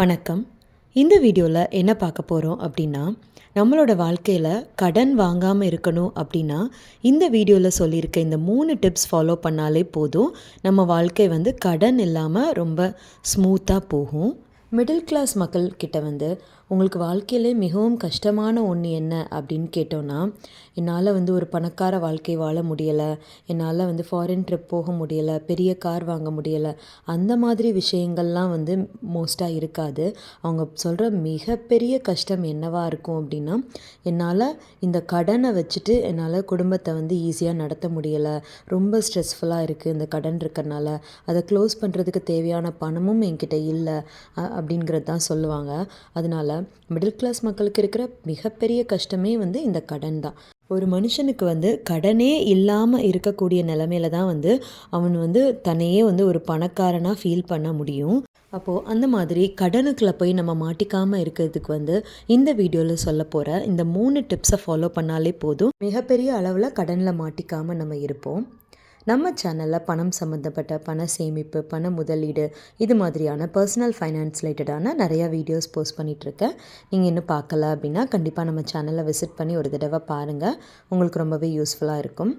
வணக்கம். இந்த வீடியோவில் என்ன பார்க்க போகிறோம் அப்படின்னா நம்மளோட வாழ்க்கையில் கடன் வாங்காமல் இருக்கணும் அப்படின்னா இந்த வீடியோவில் சொல்லியிருக்க இந்த மூணு டிப்ஸ் ஃபாலோ பண்ணாலே போதும். நம்ம வாழ்க்கை வந்து கடன் இல்லாமல் ரொம்ப ஸ்மூத்தாக போகும். மிடில் கிளாஸ் மக்கள்கிட்ட வந்து உங்களுக்கு வாழ்க்கையிலே மிகவும் கஷ்டமான ஒன்று என்ன அப்படின்னு கேட்டோன்னா என்னால் வந்து ஒரு பணக்கார வாழ்க்கை வாழ முடியலை என்னால் வந்து ஃபாரின் ட்ரிப் போக முடியலை பெரிய கார் வாங்க முடியலை அந்த மாதிரி விஷயங்கள்லாம் வந்து மோஸ்ட்டாக இருக்காது. அவங்க சொல்கிற மிகப்பெரிய கஷ்டம் என்னவாக இருக்கும் அப்படின்னா என்னால் இந்த கடனை வச்சுட்டு என்னால் குடும்பத்தை வந்து ஈஸியாக நடத்த முடியலை. ரொம்ப ஸ்ட்ரெஸ்ஃபுல்லாக இருக்குது இந்த கடன் இருக்கிறனால. அதை க்ளோஸ் பண்ணுறதுக்கு தேவையான பணமும் என்கிட்ட இல்லை அப்படிங்கிறது தான் சொல்லுவாங்க. அதனால் மிடில் கிளாஸ் மக்களுக்கு இருக்கிற மிகப்பெரிய கஷ்டமே வந்து இந்த கடன் தான். ஒரு மனுஷனுக்கு வந்து கடனே இல்லாமல் இருக்கக்கூடிய நிலமையில தான் வந்து அவன் வந்து தன்னையே வந்து ஒரு பணக்காரனாக ஃபீல் பண்ண முடியும். அப்போது அந்த மாதிரி கடனுக்குள்ளே போய் நம்ம மாட்டிக்காமல் இருக்கிறதுக்கு வந்து இந்த வீடியோவில் சொல்ல போகிற இந்த மூணு டிப்ஸை ஃபாலோ பண்ணாலே போதும். மிகப்பெரிய அளவில் கடனில் மாட்டிக்காமல் நம்ம இருப்போம். நம்ம சேனலில் பணம் சம்மந்தப்பட்ட பண சேமிப்பு பண முதலீடு இது மாதிரியான பர்சனல் ஃபைனான்ஸ் ரிலேட்டடான நிறையா வீடியோஸ் போஸ்ட் பண்ணிகிட்ருக்கேன் நீங்கள் இன்னும் பார்க்கல அப்படின்னா கண்டிப்பாக நம்ம சேனலை விசிட் பண்ணி ஒரு தடவை பாருங்கள் உங்களுக்கு ரொம்பவே யூஸ்ஃபுல்லாக இருக்கும்.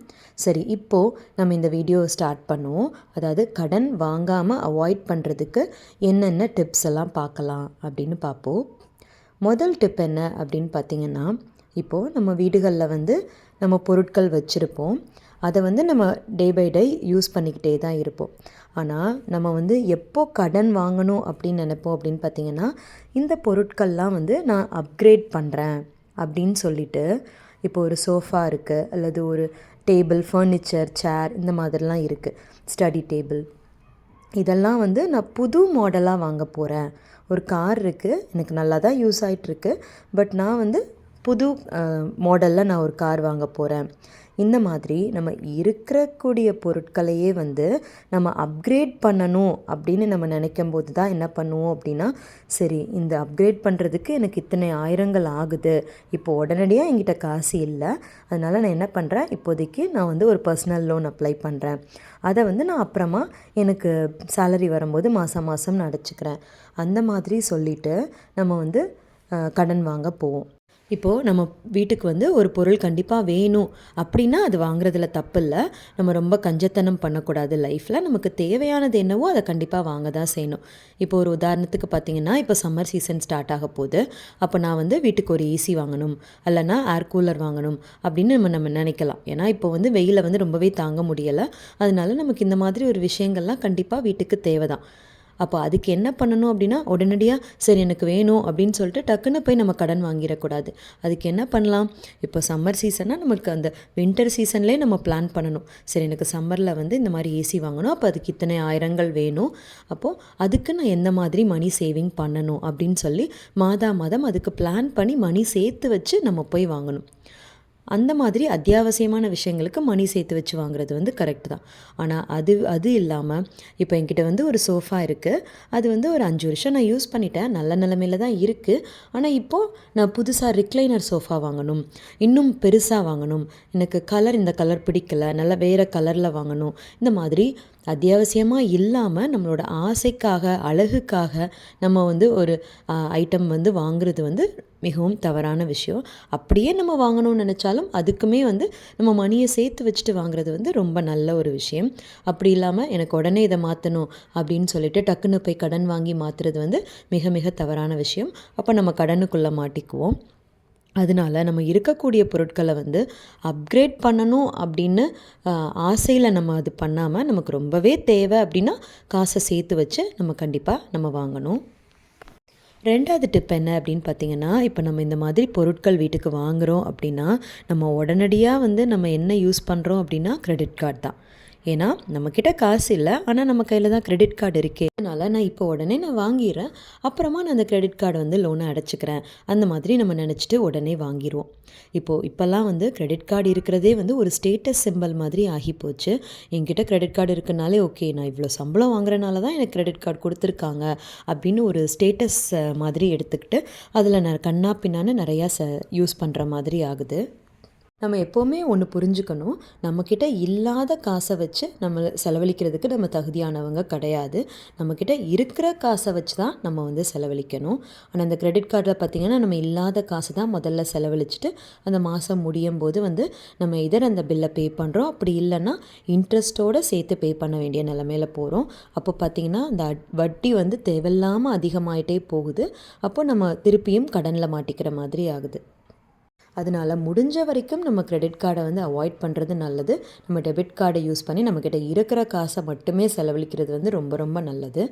சரி இப்போது நம்ம இந்த வீடியோ ஸ்டார்ட் பண்ணுவோம். அதாவது கடன் வாங்காமல் அவாய்ட் பண்ணுறதுக்கு என்னென்ன டிப்ஸ் எல்லாம் பார்க்கலாம் அப்படின்னு பார்ப்போம். முதல் டிப் என்ன அப்படின்னு பார்த்தீங்கன்னா இப்போது நம்ம வீடுகளில் வந்து நம்ம பொருட்கள் வச்சுருப்போம். அதை வந்து நம்ம டே பை டே யூஸ் பண்ணிக்கிட்டே தான் இருப்போம். ஆனால் நம்ம வந்து எப்போ கடன் வாங்கணும் அப்படின்னு நினைப்போம் அப்படின்னு பார்த்தீங்கன்னா இந்த பொருட்கள்லாம் வந்து நான் அப்கிரேட் பண்ணுறேன் அப்படின்னு சொல்லிட்டு இப்போ ஒரு சோஃபா இருக்குது அல்லது ஒரு டேபிள் ஃபர்னிச்சர் சேர் இந்த மாதிரிலாம் இருக்குது ஸ்டடி டேபிள் இதெல்லாம் வந்து நான் புது மாடலாக வாங்க போகிறேன் ஒரு கார் இருக்குது எனக்கு நல்லா தான் யூஸ் ஆகிட்டுருக்கு பட் நான் வந்து புது மாடலில் நான் ஒரு கார் வாங்க போகிறேன் இந்த மாதிரி நம்ம இருக்கக்கூடிய பொருட்களையே வந்து நம்ம அப்கிரேட் பண்ணணும் அப்படின்னு நம்ம நினைக்கும் போது தான் என்ன பண்ணுவோம் அப்படின்னா சரி இந்த அப்கிரேட் பண்ணுறதுக்கு எனக்கு இத்தனை ஆயிரங்கள் ஆகுது. இப்போ உடனடியாக என்கிட்ட காசு இல்லை. அதனால் நான் என்ன பண்ணுறேன் இப்போதைக்கு நான் வந்து ஒரு பர்சனல் லோன் அப்ளை பண்ணுறேன் அதை வந்து நான் அப்புறமா எனக்கு சேலரி வரும்போது மாதம் மாதம் நான் அடைச்சிக்கிறேன். அந்த மாதிரி சொல்லிவிட்டு நம்ம வந்து கடன் வாங்க போவோம். இப்போது நம்ம வீட்டுக்கு வந்து ஒரு பொருள் கண்டிப்பாக வேணும் அப்படின்னா அது வாங்குறதுல தப்பு இல்லை நம்ம ரொம்ப கஞ்சத்தனம் பண்ணக்கூடாது. லைஃப்பில் நமக்கு தேவையானது என்னவோ அதை கண்டிப்பாக வாங்க தான் செய்யணும். இப்போ ஒரு உதாரணத்துக்கு பார்த்தீங்கன்னா இப்போ சம்மர் சீசன் ஸ்டார்ட் ஆக போகுது. அப்போ நான் வந்து வீட்டுக்கு ஒரு ஏசி வாங்கணும். இல்லைனா ஏர் கூலர் வாங்கணும் அப்படின்னு நம்ம நம்ம நினைக்கலாம். ஏன்னா இப்போ வந்து வெயிலை வந்து ரொம்பவே தாங்க முடியலை. அதனால நமக்கு இந்த மாதிரி ஒரு விஷயங்கள்லாம் கண்டிப்பாக வீட்டுக்கு தேவை தான் அப்போ அதுக்கு என்ன பண்ணணும் அப்படின்னா உடனடியாக சரி எனக்கு வேணும் அப்படின்னு சொல்லிட்டு டக்குன்னு போய் நம்ம கடன் வாங்கிடக்கூடாது. அதுக்கு என்ன பண்ணலாம்? இப்போ சம்மர் சீசன்னா நமக்கு அந்த வின்டர் சீசன்லேயே நம்ம பிளான் பண்ணணும். சரி எனக்கு சம்மரில் வந்து இந்த மாதிரி ஏசி வாங்கணும் அப்போ அதுக்கு இத்தனை ஆயிரங்கள் வேணும். அப்போது அதுக்கு நான் எந்த மாதிரி மணி சேவிங் பண்ணணும் அப்படின்னு சொல்லி மாதா மாதம் அதுக்கு பிளான் பண்ணி மணி சேர்த்து வச்சு நம்ம போய் வாங்கணும். அந்த மாதிரி அத்தியாவசியமான விஷயங்களுக்கு மணி சேர்த்து வச்சு வாங்குறது வந்து கரெக்ட் தான். ஆனால் அது அது இல்லாமல் இப்போ என்கிட்ட வந்து ஒரு சோஃபா இருக்குது அது வந்து ஒரு அஞ்சு வருஷம் நான் யூஸ் பண்ணிட்டேன். நல்ல நிலமையில தான் இருக்குது ஆனால் இப்போது நான் புதுசாக ரிக்ளைனர் சோஃபா வாங்கணும். இன்னும் பெருசாக வாங்கணும். எனக்கு கலர் இந்த கலர் பிடிக்கல. நல்லா வேறு கலரில் வாங்கணும். இந்த மாதிரி அத்தியாவசியமாக இல்லாமல் நம்மளோட ஆசைக்காக அழகுக்காக நம்ம வந்து ஒரு ஐட்டம் வந்து வாங்குறது வந்து மிகவும் தவறான விஷயம். அப்படியே நம்ம வாங்கணும்னு நினச்சாலும் அதுக்குமே வந்து நம்ம மணியை சேர்த்து வச்சுட்டு வாங்குறது வந்து ரொம்ப நல்ல ஒரு விஷயம். அப்படி இல்லாமல் எனக்கு உடனே இதை மாற்றணும் அப்படின்னு சொல்லிட்டு டக்குன்னு போய் கடன் வாங்கி மாற்றுறது வந்து மிக மிக தவறான விஷயம். அப்போ நம்ம கடனுக்குள்ளே மாட்டிக்குவோம். அதனால் நம்ம இருக்கக்கூடிய பொருட்களை வந்து அப்கிரேட் பண்ணணும் அப்படின்னு ஆசையில் நம்ம அது பண்ணாமல் நமக்கு ரொம்பவே தேவை அப்படின்னா காசை சேர்த்து வச்சு நம்ம கண்டிப்பாக நம்ம வாங்கணும். ரெண்டாவது டிப் என்ன அப்படின்னு பார்த்தீங்கன்னா இப்போ நம்ம இந்த மாதிரி பொருட்கள் வீட்டுக்கு வாங்குகிறோம் அப்படின்னா நம்ம உடனடியாக வந்து நம்ம என்ன யூஸ் பண்ணுறோம் அப்படின்னா க்ரெடிட் கார்டு தான். ஏன்னா நம்மக்கிட்ட காசு இல்லை ஆனால் நம்ம கையில் தான் க்ரெடிட் கார்டு இருக்கே. அதனால் நான் இப்போ உடனே நான் வாங்கிடுறேன். அப்புறமா நான் அந்த க்ரெடிட் கார்டை வந்து லோனை அடைச்சிக்கிறேன். அந்த மாதிரி நம்ம நினச்சிட்டு உடனே வாங்கிடுவோம் இப்போது இப்போல்லாம் வந்து க்ரெடிட் கார்டு இருக்கிறதே வந்து ஒரு ஸ்டேட்டஸ் சிம்பிள் மாதிரி ஆகி போச்சு. என்கிட்ட க்ரெடிட் கார்டு இருக்குனாலே ஓகே நான் இவ்வளோ சம்பளம் வாங்குறனால தான் எனக்கு க்ரெடிட் கார்டு கொடுத்துருக்காங்க. அப்படின்னு ஒரு ஸ்டேட்டஸ் மாதிரி எடுத்துக்கிட்டு அதில் நான் கண்ணா பின்னான்னு நிறையா ச யூஸ் பண்ணுற மாதிரி ஆகுது. நம்ம எப்போவுமே ஒன்று புரிஞ்சுக்கணும். நம்மக்கிட்ட இல்லாத காசை வச்சு நம்ம செலவழிக்கிறதுக்கு நம்ம தகுதியானவங்க கிடையாது. நம்மக்கிட்ட இருக்கிற காசை வச்சு தான் நம்ம வந்து செலவழிக்கணும். ஆனால் அந்த கிரெடிட் கார்டில் பார்த்திங்கன்னா நம்ம இல்லாத காசு தான் முதல்ல செலவழிச்சிட்டு அந்த மாதம் முடியும் போது வந்து நம்ம இதர் அந்த பில்லை பே பண்ணுறோம் அப்படி இல்லைன்னா இன்ட்ரெஸ்ட்டோடு சேர்த்து பே பண்ண வேண்டிய நிலமையில போகிறோம் அப்போ பார்த்திங்கன்னா அந்த வட்டி வந்து தேவையில்லாமல் அதிகமாயிட்டே போகுது. அப்போ நம்ம திருப்பியும் கடனில் மாட்டிக்கிற மாதிரி ஆகுது. அதனால் முடிஞ்ச வரைக்கும் நம்ம கிரெடிட் கார்டை வந்து அவாய்ட் பண்ணுறது நல்லது. நம்ம டெபிட் கார்டை யூஸ் பண்ணி நம்மக்கிட்ட இருக்கிற காசை மட்டுமே செலவழிக்கிறது வந்து ரொம்ப ரொம்ப நல்லது.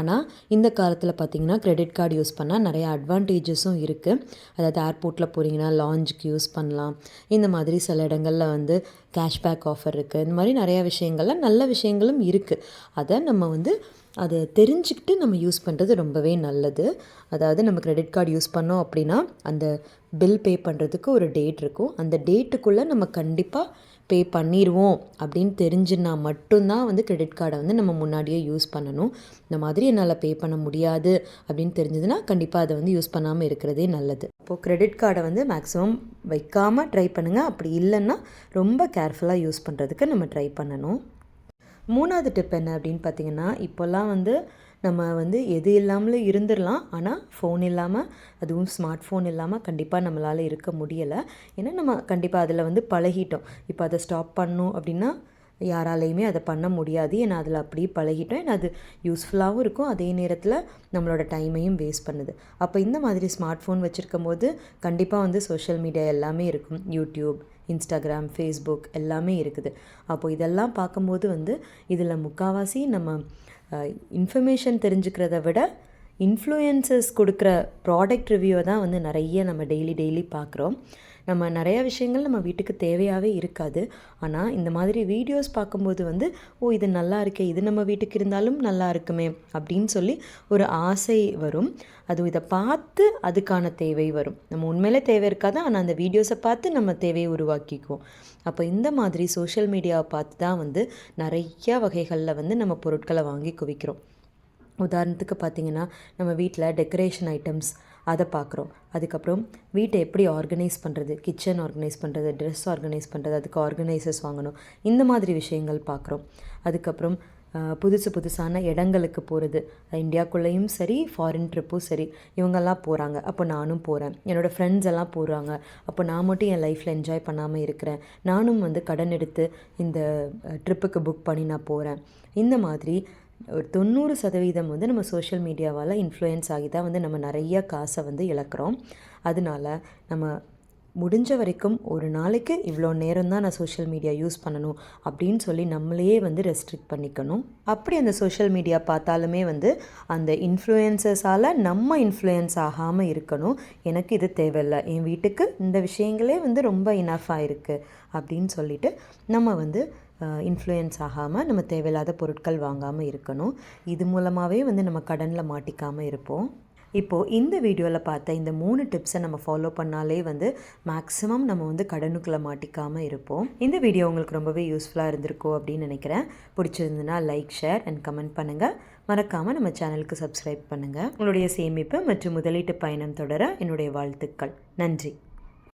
ஆனால் இந்த காலத்தில் பார்த்திங்கன்னா கிரெடிட் கார்டு யூஸ் பண்ணால் நிறைய அட்வான்டேஜஸும் இருக்குது அதாவது ஏர்போர்ட்டில் போகிறீங்கன்னா லாஞ்சுக்கு யூஸ் பண்ணலாம். இந்த மாதிரி சில இடங்களில் வந்து கேஷ்பேக் ஆஃபர் இருக்குது இந்த மாதிரி நிறையா விஷயங்கள்லாம் நல்ல விஷயங்களும் இருக்குது அதை நம்ம வந்து அதை தெரிஞ்சுக்கிட்டு நம்ம யூஸ் பண்ணுறது ரொம்பவே நல்லது. அதாவது நம்ம கிரெடிட் கார்டு யூஸ் பண்ணோம் அப்படின்னா அந்த பில் பே பண்ணுறதுக்கு ஒரு டேட் இருக்கும். அந்த டேட்டுக்குள்ளே நம்ம கண்டிப்பாக பே பண்ணிடுவோம் அப்படின்னு தெரிஞ்சுன்னா மட்டும்தான் வந்து கிரெடிட் கார்டை வந்து நம்ம முன்னாடியே யூஸ் பண்ணணும். இந்த மாதிரி என்னால் பே பண்ண முடியாது அப்படின்னு தெரிஞ்சதுன்னா கண்டிப்பாக அதை வந்து யூஸ் பண்ணாமல் இருக்கிறதே நல்லது. இப்போது கிரெடிட் கார்டை வந்து மேக்ஸிமம் வைக்காமல் ட்ரை பண்ணுங்கள் அப்படி இல்லைன்னா ரொம்ப கேர்ஃபுல்லாக யூஸ் பண்ணுறதுக்கு நம்ம ட்ரை பண்ணணும். மூணாவது டிப் என்ன அப்படின்னு பார்த்தீங்கன்னா இப்போல்லாம் வந்து நம்ம வந்து எது இல்லாமலும் இருந்துடலாம். ஆனால் ஃபோன் இல்லாமல் அதுவும் ஸ்மார்ட் ஃபோன் இல்லாமல் கண்டிப்பாக நம்மளால் இருக்க முடியலை. ஏன்னா நம்ம கண்டிப்பாக அதில் வந்து பழகிட்டோம். இப்போ அதை ஸ்டாப் பண்ணோம் அப்படின்னா யாராலையுமே அதை பண்ண முடியாது. ஏன்னா அதில் அப்படியே பழகிட்டோம். ஏன்னா அது யூஸ்ஃபுல்லாகவும் இருக்கும். அதே நேரத்தில் நம்மளோட டைமையும் வேஸ்ட் பண்ணுது. அப்போ இந்த மாதிரி ஸ்மார்ட் ஃபோன் வச்சுருக்கும் போது கண்டிப்பாக வந்து சோஷியல் மீடியா எல்லாமே இருக்கும். யூடியூப் இன்ஸ்டாகிராம் ஃபேஸ்புக் எல்லாமே இருக்குது. அப்போது இதெல்லாம் பார்க்கும்போது வந்து இதில் முக்கால்வாசி நம்ம இன்ஃபர்மேஷன் தெரிஞ்சுக்கிறத விட இன்ஃப்ளூயன்சஸ் கொடுக்குற ப்ராடக்ட் ரிவ்யூவை தான் வந்து நிறைய நம்ம டெய்லி டெய்லி பார்க்குறோம். நம்ம நிறையா விஷயங்கள் நம்ம வீட்டுக்கு தேவையாகவே இருக்காது. ஆனால் இந்த மாதிரி வீடியோஸ் பார்க்கும்போது வந்து ஓ இது நல்லா இருக்கே இது நம்ம வீட்டுக்கு இருந்தாலும் நல்லா இருக்குமே அப்படின்னு சொல்லி ஒரு ஆசை வரும். அது இதை பார்த்து அதுக்கான தேவை வரும். நம்ம உண்மையிலே தேவை இருக்காது ஆனால் அந்த வீடியோஸை பார்த்து நம்ம தேவையை உருவாக்கிக்குவோம். அப்போ இந்த மாதிரி சோஷியல் மீடியாவை பார்த்து தான் வந்து நிறையா வகைகளில் வந்து நம்ம பொருட்களை வாங்கி குவிக்கிறோம். உதாரணத்துக்கு பார்த்திங்கன்னா நம்ம வீட்டில் டெக்கரேஷன் ஐட்டம்ஸ் அதை பார்க்குறோம் அதுக்கப்புறம் வீட்டை எப்படி ஆர்கனைஸ் பண்ணுறது கிச்சன் ஆர்கனைஸ் பண்ணுறது ட்ரெஸ் ஆர்கனைஸ் பண்ணுறது அதுக்கு ஆர்கனைசர்ஸ் வாங்கணும். இந்த மாதிரி விஷயங்கள் பார்க்குறோம் அதுக்கப்புறம் புதுசு புதுசான இடங்களுக்கு போகிறது இந்தியாக்குள்ளேயும் சரி ஃபாரின் ட்ரிப்பும் சரி இவங்கெல்லாம் போகிறாங்க அப்போ நானும் போகிறேன் என்னோடய ஃப்ரெண்ட்ஸ் எல்லாம் போகிறாங்க அப்போ நான் மட்டும் என் லைஃப்பில் என்ஜாய் பண்ணாமல் இருக்கிறேன். நானும் வந்து கடன் எடுத்து இந்த ட்ரிப்புக்கு புக் பண்ணி நான் போகிறேன் இந்த மாதிரி ஒரு தொண்ணூறு சதவீதம் வந்து நம்ம சோஷியல் மீடியாவால் இன்ஃப்ளூயன்ஸ் ஆகி தான் வந்து நம்ம நிறைய காசை வந்து இழக்கிறோம். அதனால நம்ம முடிஞ்ச வரைக்கும் ஒரு நாளைக்கு இவ்வளோ நேரம் தான் நான் சோஷியல் மீடியா யூஸ் பண்ணணும் அப்படின்னு சொல்லி நம்மளையே வந்து ரெஸ்ட்ரிக்ட் பண்ணிக்கணும். அப்படி அந்த சோஷியல் மீடியா பார்த்தாலுமே வந்து அந்த இன்ஃப்ளூயன்சஸால் நம்ம இன்ஃப்ளூயன்ஸ் ஆகாமல் இருக்கணும். எனக்கு இது தேவையில்லை. என் வீட்டுக்கு இந்த விஷயங்களே வந்து ரொம்ப இனஃபாக இருக்குது அப்படின்னு சொல்லிட்டு நம்ம வந்து இன்ஃப்ளூயன்ஸ் ஆகாமல் நம்ம தேவையில்லாத பொருட்கள் வாங்காமல் இருக்கணும். இது மூலமாகவே வந்து நம்ம கடனில் மாட்டிக்காமல் இருப்போம். இப்போது இந்த வீடியோவில் பார்த்த இந்த மூணு டிப்ஸை நம்ம ஃபாலோ பண்ணாலே வந்து மேக்ஸிமம் நம்ம வந்து கடனுக்குள்ளே மாட்டிக்காமல் இருப்போம். இந்த வீடியோ உங்களுக்கு ரொம்பவே யூஸ்ஃபுல்லாக இருந்திருக்கும் அப்படின்னு நினைக்கிறேன். பிடிச்சிருந்துன்னா லைக் ஷேர் அண்ட் கமெண்ட் பண்ணுங்கள் மறக்காமல் நம்ம சேனலுக்கு சப்ஸ்கிரைப் பண்ணுங்கள் உங்களுடைய சேமிப்பு மற்றும் முதலீட்டு பயணம் தொடர என்னுடைய வாழ்த்துக்கள். நன்றி.